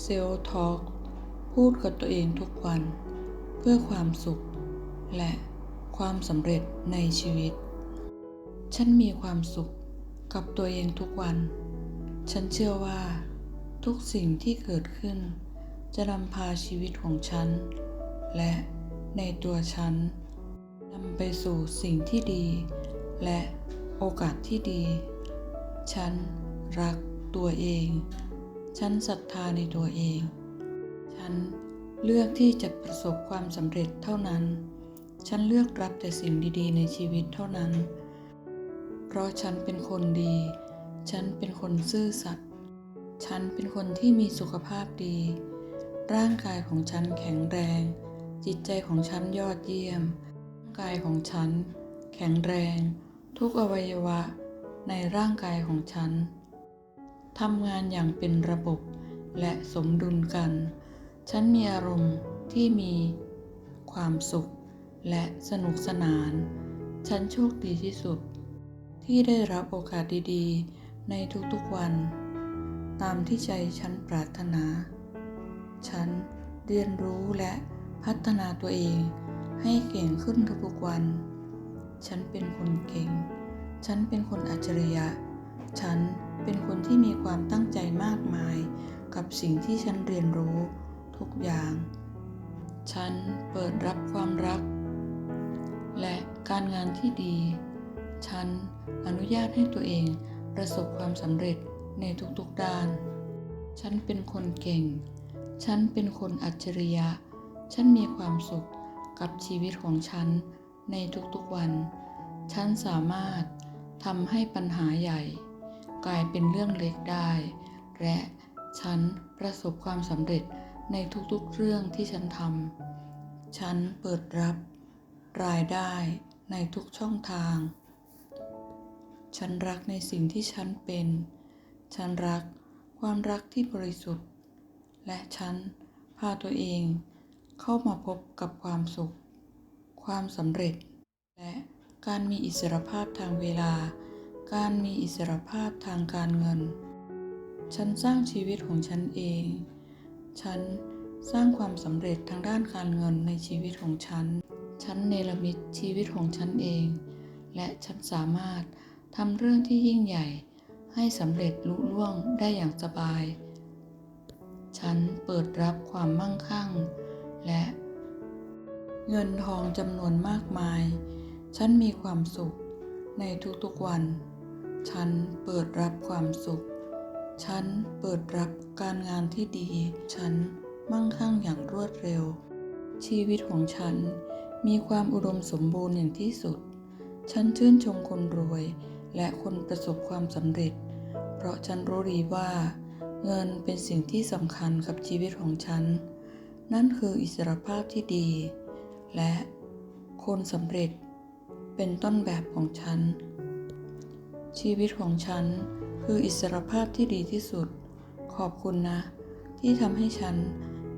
เซลทอ l k พูดกับตัวเองทุกวัน เพื่อความสุข และความสำเร็จในชีวิต ฉันมีความสุขกับตัวเองทุกวัน ฉันเชื่อว่า ทุกสิ่งที่เกิดขึ้น จะนำพาชีวิตของฉัน และในตัวฉันนำไปสู่สิ่งที่ดี และโอกาสที่ดี ฉันรักตัวเอง ฉันศรัทธาในตัวเอง ฉันเลือกที่จะประสบความสำเร็จเท่านั้น ฉันเลือกรับแต่สิ่งดีๆ ในชีวิตเท่านั้น เพราะฉันเป็นคนดี ฉันเป็นคนซื่อสัตย์ ฉันเป็นคนที่มีสุขภาพดี ร่างกายของฉันแข็งแรง จิตใจของฉันยอดเยี่ยม ร่างกายของฉัน แข็งแรง ทุกอวัยวะในร่างกายของฉัน ทำงานอย่างเป็นระบบและสมดุลกัน ฉันมีอารมณ์ที่มีความสุขและสนุกสนาน ฉันโชคดีที่สุด ที่ได้รับโอกาสดีๆ ในทุกๆวัน ตามที่ใจฉันปรารถนา ฉันเรียนรู้และพัฒนาตัวเองให้เก่งขึ้นทุกๆวัน ฉันเป็นคนเก่ง ฉันเป็นคนอัจฉริยะ ฉัน เป็นคนที่มีความตั้งใจมากมาย กับสิ่งที่ฉันเรียนรู้ทุกอย่าง ฉันเปิดรับความรัก และการงานที่ดี ฉันอนุญาตให้ตัวเองประสบความสำเร็จในทุกๆด้าน ฉันเป็นคนเก่ง ฉันเป็นคนอัจฉริยะ ฉันมีความสุขกับชีวิตของฉันในทุกๆวัน ฉันสามารถทำให้ปัญหาใหญ่ กลายเป็นเรื่องเล็กได้ และฉันประสบความสำเร็จในทุกๆเรื่องที่ฉันทำ ฉันเปิดรับ รายได้ในทุกช่องทาง ฉันรักในสิ่งที่ฉันเป็น ฉันรักความรักที่บริสุทธิ์ และฉันพาตัวเองเข้ามาพบกับความสุข ความสำเร็จ และการมีอิสรภาพทางเวลา การมีอิสรภาพทางการเงิน ฉันสร้างชีวิตของฉันเอง ฉันสร้างความสำเร็จทางด้านการเงินในชีวิตของฉัน ฉันเนรมิตชีวิตของฉันเอง และฉันสามารถทำเรื่องที่ยิ่งใหญ่ ให้สำเร็จลุล่วงได้อย่างสบาย ฉันเปิดรับความมั่งคั่ง และ เงินทองจำนวนมากมาย ฉันมีความสุขในทุกๆวัน ฉันเปิดรับความสุข ฉันเปิดรับการงานที่ดี ฉันมั่งคั่งอย่างรวดเร็ว ชีวิตของฉันมีความอุดมสมบูรณ์อย่างที่สุด ฉันชื่นชมคนรวย และคนประสบความสำเร็จ เพราะฉันรู้ดีว่า เงินเป็นสิ่งที่สำคัญกับชีวิตของฉัน นั่นคืออิสรภาพที่ดี และคนสำเร็จเป็นต้นแบบของฉัน ชีวิตของฉันคืออิสรภาพที่ดีที่สุด ขอบคุณนะ ที่ทำให้ฉัน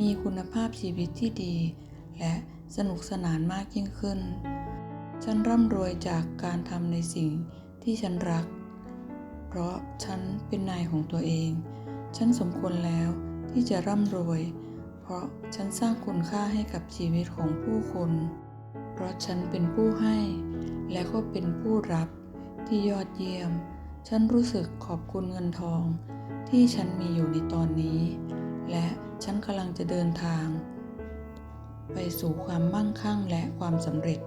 มีคุณภาพชีวิตที่ดี และสนุกสนานมากยิ่งขึ้น ฉันร่ำรวยจากการทำในสิ่งที่ฉันรัก เพราะฉันเป็นนายของตัวเอง ฉันสมควรแล้วที่จะร่ำรวย เพราะฉันสร้างคุณค่าให้กับชีวิตของผู้คน เพราะฉันเป็นผู้ให้ และก็เป็นผู้รับ ที่ยอดเยี่ยม ฉันรู้สึกขอบคุณเงินทอง ที่ฉันมีอยู่ในตอนนี้ และฉันกำลังจะเดินทาง ไปสู่ความมั่งคั่งและความสำเร็จ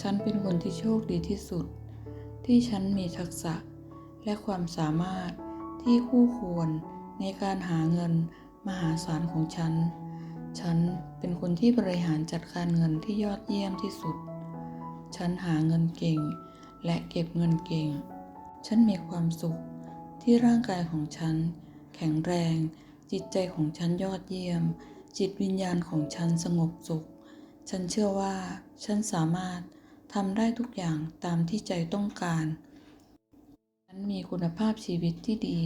ฉันเป็นคนที่โชคดีที่สุด ที่ฉันมีทักษะและความสามารถที่คู่ควรในการหาเงินมหาศาลของฉัน ฉันเป็นคนที่บริหารจัดการเงินที่ยอดเยี่ยมที่สุด ฉันหาเงินเก่ง และเก็บเงินเก่ง ฉันมีความสุขที่ร่างกายของฉัน แข็งแรง จิตใจของฉันยอดเยี่ยม จิตวิญญาณของฉันสงบสุข ฉันเชื่อว่าฉันสามารถทำได้ทุกอย่างตามที่ใจต้องการ ฉันมีคุณภาพชีวิตที่ดี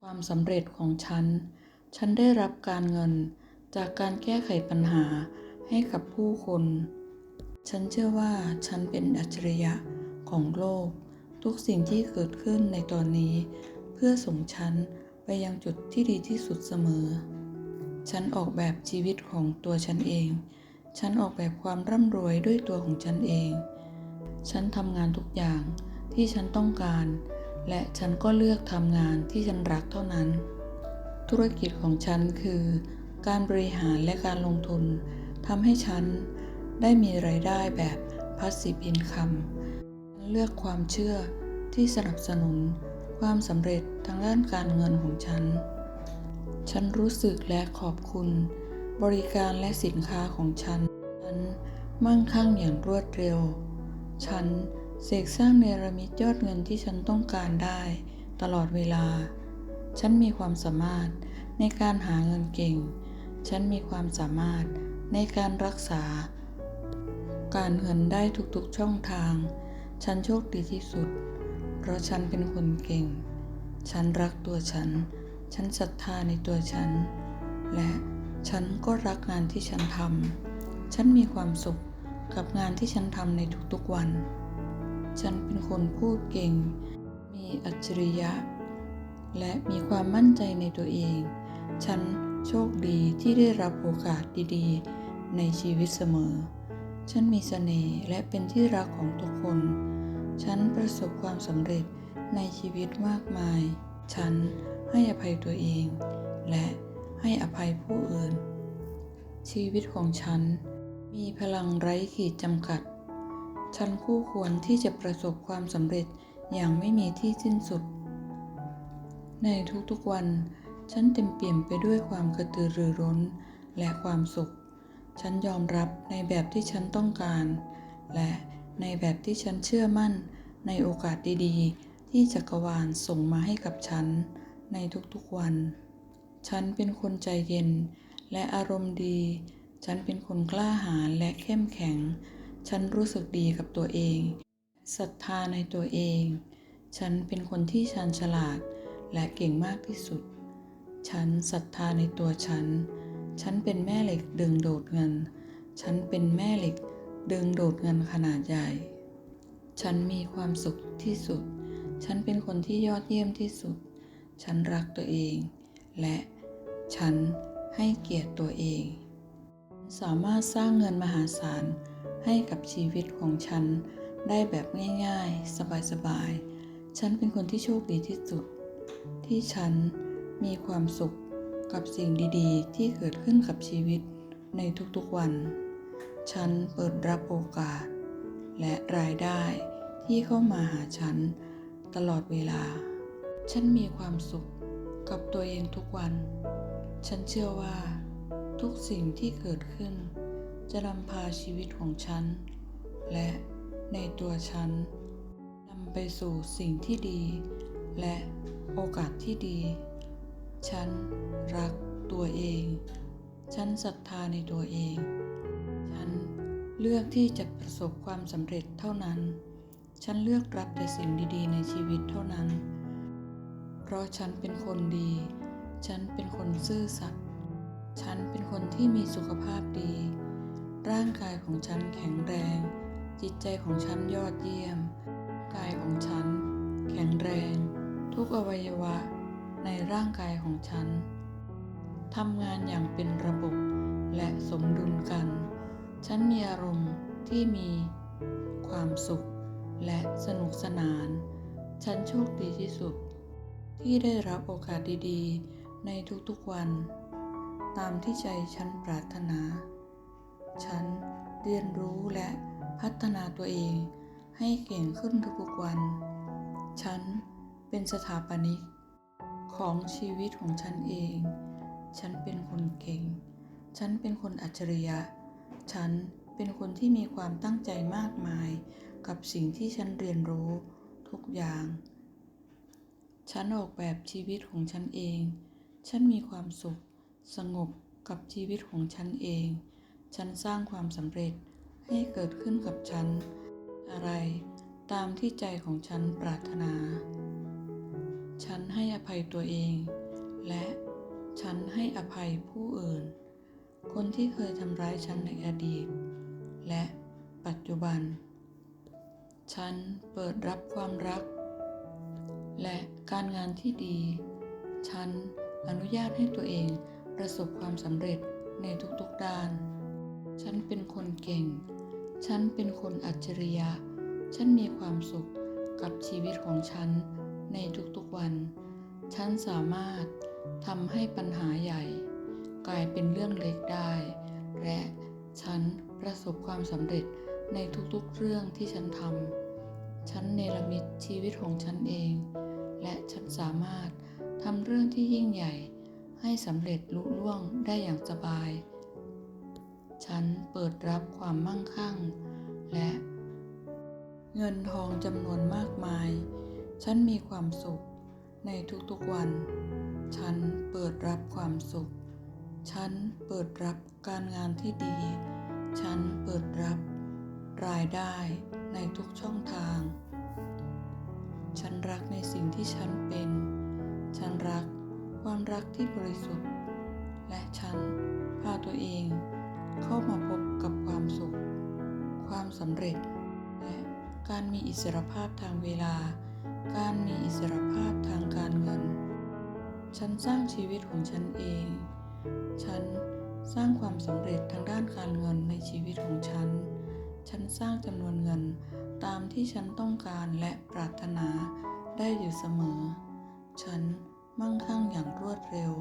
ความสำเร็จของฉัน ฉันได้รับการเงินจากการแก้ไขปัญหาให้กับผู้คน ฉันเชื่อว่าฉันเป็นอัจฉริยะ ของโลก ทุกสิ่งที่เกิดขึ้นในตอนนี้ เพื่อส่งฉันไปยังจุดที่ดีที่สุดเสมอ ฉันออกแบบชีวิตของตัวฉันเอง ฉันออกแบบความร่ำรวยด้วยตัวของฉันเอง ฉันทำงานทุกอย่างที่ฉันต้องการ และฉันก็เลือกทำงานที่ฉันรักเท่านั้น ธุรกิจของฉันคือ การบริหารและการลงทุนทำให้ฉันได้มีไรายได้แบบ passive income เลือกความเชื่อที่สนับสนุนความสำเร็จทางด้านการเงินของฉัน ฉันรู้สึกและขอบคุณ บริการและสินค้าของฉัน ฉันมั่งคั่งอย่างรวดเร็ว ฉันเสกสร้างเนรมิตยอดเงินที่ฉันต้องการได้ตลอดเวลา ฉันมีความสามารถในการหาเงินเก่ง ฉันมีความสามารถในการรักษา การเงินได้ทุกๆช่องทาง ฉันโชคดีที่สุด เพราะฉันเป็นคนเก่ง ฉันรักตัวฉัน ฉันศรัทธาในตัวฉัน และฉันก็รักงานที่ฉันทำ ฉันมีความสุขกับงานที่ฉันทำในทุกๆวัน ฉันเป็นคนพูดเก่ง มีอัจฉริยะ และมีความมั่นใจในตัวเอง ฉันโชคดีที่ได้รับโอกาสดีๆ ในชีวิตเสมอ ฉันมีเสน่ห์และเป็นที่รักของทุกคน ฉันประสบความสำเร็จในชีวิตมากมาย ฉันให้อภัยตัวเอง และให้อภัยผู้อื่น ชีวิตของฉันมีพลังไร้ขีดจำกัด ฉันคู่ควรที่จะประสบความสำเร็จอย่างไม่มีที่สิ้นสุด ในทุกๆวัน ฉันเต็มเปี่ยมไปด้วยความกระตือรือร้นและความสุข ฉันยอมรับในแบบที่ฉันต้องการ และในแบบที่ฉันเชื่อมั่น ในโอกาสดีๆ ที่จักรวาลส่งมาให้กับฉัน ในทุกๆวัน ฉันเป็นคนใจเย็น และอารมณ์ดี ฉันเป็นคนกล้าหาญและเข้มแข็ง ฉันรู้สึกดีกับตัวเองศรัทธาในตัวเอง ฉันเป็นคนที่ชันฉลาดและเก่งมากที่สุด ฉันศรัทธาในตัวฉัน ฉันเป็นแม่เหล็กดึงโดดเงิน ฉันเป็นแม่เหล็กดึงโดดเงินขนาดใหญ่ ฉันมีความสุขที่สุด ฉันเป็นคนที่ยอดเยี่ยมที่สุด ฉันรักตัวเอง และฉันให้เกียรติตัวเอง สามารถสร้างเงินมหาศาลให้กับชีวิตของฉันได้แบบง่ายๆ สบายๆ ฉันเป็นคนที่โชคดีที่สุด ที่ฉันมีความสุข กับสิ่งดีๆ ที่เกิดขึ้นกับชีวิตในทุกๆวัน ฉันเปิดรับโอกาส และรายได้ที่เข้ามาหาฉันตลอดเวลา ฉันมีความสุขกับตัวเองทุกวัน ฉันเชื่อว่า ทุกสิ่งที่เกิดขึ้น จะนำพาชีวิตของฉัน และในตัวฉันนำไปสู่สิ่งที่ดี และโอกาสที่ดี ฉันรักตัวเอง ฉันศรัทธาในตัวเอง ฉันเลือกที่จะประสบความสำเร็จเท่านั้น ฉันเลือกรับแต่สิ่งดีๆ ในชีวิตเท่านั้น เพราะฉันเป็นคนดี ฉันเป็นคนซื่อสัตย์ ฉันเป็นคนที่มีสุขภาพดี ร่างกายของฉันแข็งแรง จิตใจของฉันยอดเยี่ยม กายของฉัน แข็งแรง ทุกอวัยวะ ในร่างกายของฉันทำงานอย่างเป็นระบบและสมดุลกัน ฉันมีอารมณ์ที่มีความสุขและสนุกสนาน ฉันโชคดีที่สุด ที่ได้รับโอกาสดีๆ ในทุกๆวัน ตามที่ใจฉันปรารถนา ฉันเรียนรู้และพัฒนาตัวเองให้เก่งขึ้นทุกๆวัน ฉันเป็นสถาปนิก ของชีวิตของฉันเอง ฉันเป็นคนเก่ง ฉันเป็นคนอัจฉริยะ ฉันเป็นคนที่มีความตั้งใจมากมาย กับสิ่งที่ฉันเรียนรู้ทุกอย่าง ฉันออกแบบชีวิตของฉันเอง ฉันมีความสุข สงบกับชีวิตของฉันเอง ฉันสร้างความสำเร็จให้เกิดขึ้นกับฉัน อะไรตามที่ใจของฉันปรารถนา ฉันให้อภัยตัวเอง และฉันให้อภัยผู้อื่น คนที่เคยทำร้ายฉันในอดีต และปัจจุบัน ฉันเปิดรับความรัก และการงานที่ดี ฉันอนุญาตให้ตัวเองประสบความสำเร็จในทุกๆด้าน ฉันเป็นคนเก่ง ฉันเป็นคนอัจฉริยะ ฉันมีความสุขกับชีวิตของฉัน ในทุกๆวัน ฉันสามารถทำให้ปัญหาใหญ่ กลายเป็นเรื่องเล็กได้ และฉันประสบความสำเร็จในทุกๆเรื่องที่ฉันทำ ฉันเนรมิตชีวิตของฉันเอง และฉันสามารถทำเรื่องที่ยิ่งใหญ่ ให้สำเร็จลุล่วงได้อย่างสบาย ฉันเปิดรับความมั่งคั่ง และ เงินทองจำนวนมากมาย ฉันมีความสุขในทุกๆวัน ฉันเปิดรับความสุข ฉันเปิดรับการงานที่ดี ฉันเปิดรับรายได้ในทุกช่องทาง ฉันรักในสิ่งที่ฉันเป็น ฉันรักความรักที่บริสุทธิ์ และฉันพาตัวเองเข้ามาพบกับความสุข ความสำเร็จ และการมีอิสรภาพทางเวลา การมีอิสรภาพทางการเงิน ฉันสร้างชีวิตของฉันเอง ฉันสร้างความสำเร็จทางด้านการเงินในชีวิตของฉัน ฉันสร้างจำนวนเงินตามที่ฉันต้องการและปรารถนาได้อยู่เสมอ ฉันมั่งคั่งอย่างรวดเร็ว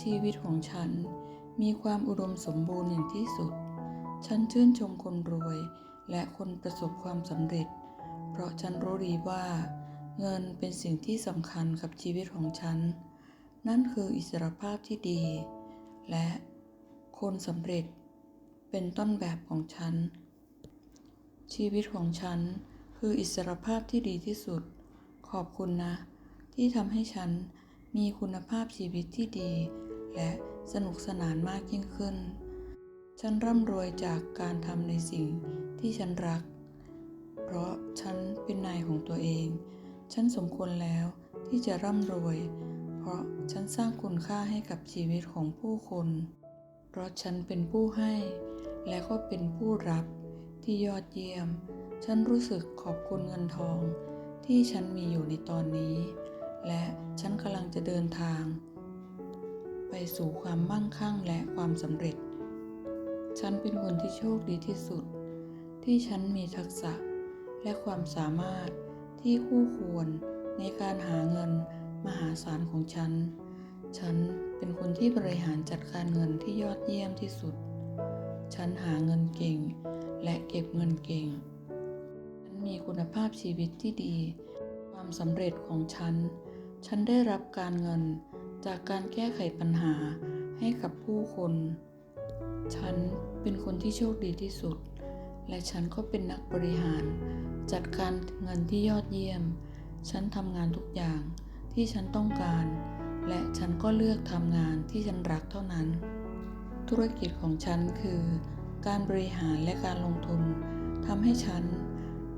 ชีวิตของฉันมีความอุดมสมบูรณ์อย่างที่สุด ฉันชื่นชมคนรวยและคนประสบความสำเร็จ เพราะฉันรู้ดีว่า เงินเป็นสิ่งที่สำคัญกับชีวิตของฉัน นั่นคืออิสรภาพที่ดี และคนสำเร็จเป็นต้นแบบของฉัน ชีวิตของฉันคืออิสรภาพที่ดีที่สุด ขอบคุณนะ ที่ทำให้ฉันมีคุณภาพชีวิตที่ดี และสนุกสนานมากยิ่งขึ้น ฉันร่ำรวยจากการทำในสิ่งที่ฉันรัก เพราะฉันเป็นนายของตัวเอง ฉันสมควรแล้วที่จะร่ำรวย เพราะฉันสร้างคุณค่าให้กับชีวิตของผู้คน เพราะฉันเป็นผู้ให้ และก็เป็นผู้รับที่ยอดเยี่ยม ฉันรู้สึกขอบคุณเงินทอง ที่ฉันมีอยู่ในตอนนี้ และฉันกำลังจะเดินทาง ไปสู่ความมั่งคั่งและความสำเร็จ ฉันเป็นคนที่โชคดีที่สุด ที่ฉันมีทักษะและความสามารถ ที่คู่ควรในการหาเงินมหาศาลของฉัน ฉันเป็นคนที่บริหารจัดการเงินที่ยอดเยี่ยมที่สุด ฉันหาเงินเก่ง และเก็บเงินเก่ง ฉันมีคุณภาพชีวิตที่ดี ความสำเร็จของฉัน ฉันได้รับการเงินจากการแก้ไขปัญหาให้กับผู้คน ฉันเป็นคนที่โชคดีที่สุด และฉันก็เป็นนักบริหาร จัดการเงินที่ยอดเยี่ยม ฉันทำงานทุกอย่างที่ฉันต้องการ และฉันก็เลือกทำงานที่ฉันรักเท่านั้น ธุรกิจของฉันคือ การบริหารและการลงทุนทำให้ฉัน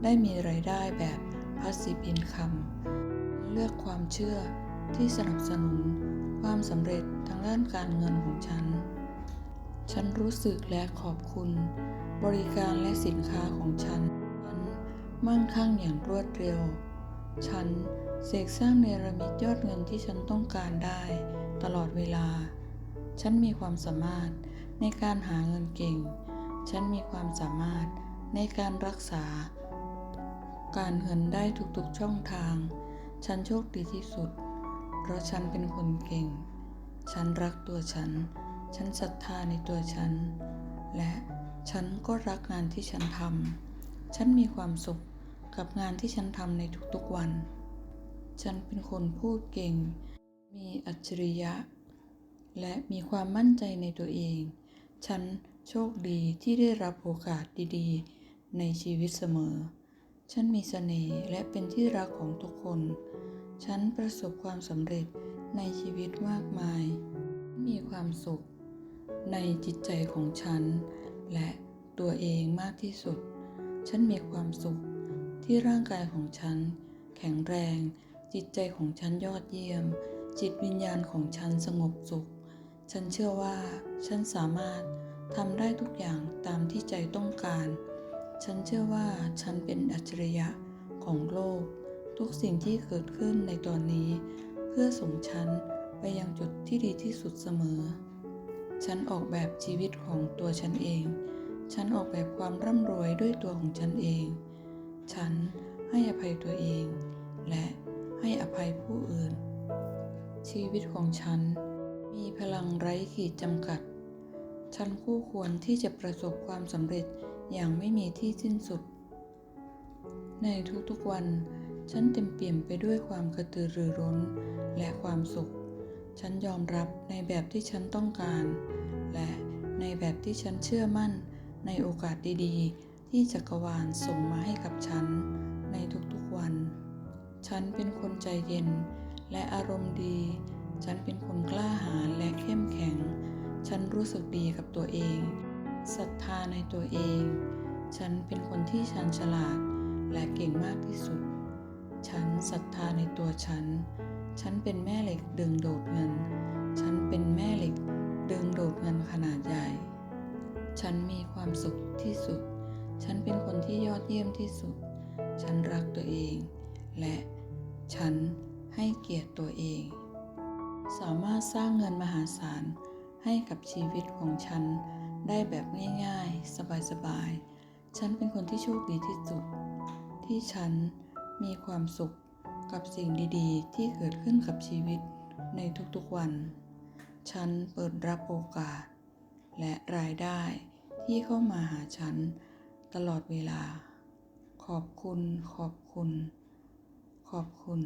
ได้มีไรายได้แบบ passive income เลือกความเชื่อที่สนับสนุนความสำเร็จทางด้านการเงินของฉัน ฉันรู้สึกและขอบคุณ บริการและสินค้าของฉันฉัน มั่งคั่งอย่างรวดเร็ว ฉันเสกสร้างเนรมิตยอดเงินที่ฉันต้องการได้ ตลอดเวลา ฉันมีความสามารถในการหาเงินเก่ง ฉันมีความสามารถในการรักษา การเงินได้ทุกๆช่องทาง ฉันโชคดีที่สุด เพราะฉันเป็นคนเก่ง ฉันรักตัวฉัน ฉันศรัทธาในตัวฉัน และฉันก็รักงานที่ฉันทำฉันมีความสุข กับงานที่ฉันทำในทุกๆวัน ฉันเป็นคนพูดเก่ง มีอัจฉริยะ และมีความมั่นใจในตัวเอง ฉันโชคดีที่ได้รับโอกาสดีๆ ในชีวิตเสมอ ฉันมีเสน่ห์และเป็นที่รักของทุกคน ฉันประสบความสำเร็จในชีวิตมากมาย มีความสุข ในจิตใจของฉัน และตัวเองมากที่สุด ฉันมีความสุข ที่ร่างกายของฉัน แข็งแรง จิตใจของฉันยอดเยี่ยม จิตวิญญาณของฉันสงบสุข ฉันเชื่อว่า ฉันสามารถทำได้ทุกอย่างตามที่ใจต้องการ ฉันเชื่อว่าฉันเป็นอัจฉริยะของโลก ทุกสิ่งที่เกิดขึ้นในตอนนี้ เพื่อส่งฉันไปยังจุดที่ดีที่สุดเสมอ ฉันออกแบบชีวิตของตัวฉันเอง ฉันออกแบบความร่ำรวยด้วยตัวของฉันเอง ฉันให้อภัยตัวเอง และให้อภัยผู้อื่น ชีวิตของฉันมีพลังไร้ขีดจำกัด ฉันคู่ควรที่จะประสบความสำเร็จอย่างไม่มีที่สิ้นสุด ในทุกๆวัน ฉันเต็มเปี่ยมไปด้วยความกระตือรือร้นและความสุข ฉันยอมรับในแบบที่ฉันต้องการ และในแบบที่ฉันเชื่อมั่นในโอกาสดีๆ ที่จักรวาลส่งมาให้กับฉันในทุกๆวัน ฉันเป็นคนใจเย็นและอารมณ์ดี ฉันเป็นคนกล้าหาญและเข้มแข็ง ฉันรู้สึกดีกับตัวเอง ศรัทธาในตัวเอง ฉันเป็นคนที่ชันฉลาดและเก่งมากที่สุด ฉันศรัทธาในตัวฉัน ฉันเป็นแม่เหล็กดึงโดดเงิน ฉันเป็นแม่เหล็กดึงโดดเงินขนาดใหญ่ ฉันมีความสุขที่สุด ฉันเป็นคนที่ยอดเยี่ยมที่สุด ฉันรักตัวเอง และฉันให้เกียรติตัวเอง สามารถสร้างเงินมหาศาลให้กับชีวิตของฉันได้แบบง่ายๆ สบายๆ ฉันเป็นคนที่โชคดีที่สุด ที่ฉันมีความสุขกับสิ่งดีๆ ที่เกิดขึ้นกับชีวิตในทุกๆวัน ฉันเปิดรับโอกาส และรายได้ที่เข้ามาหาฉัน ตลอดเวลา ขอบคุณ ขอบคุณ ขอบคุณ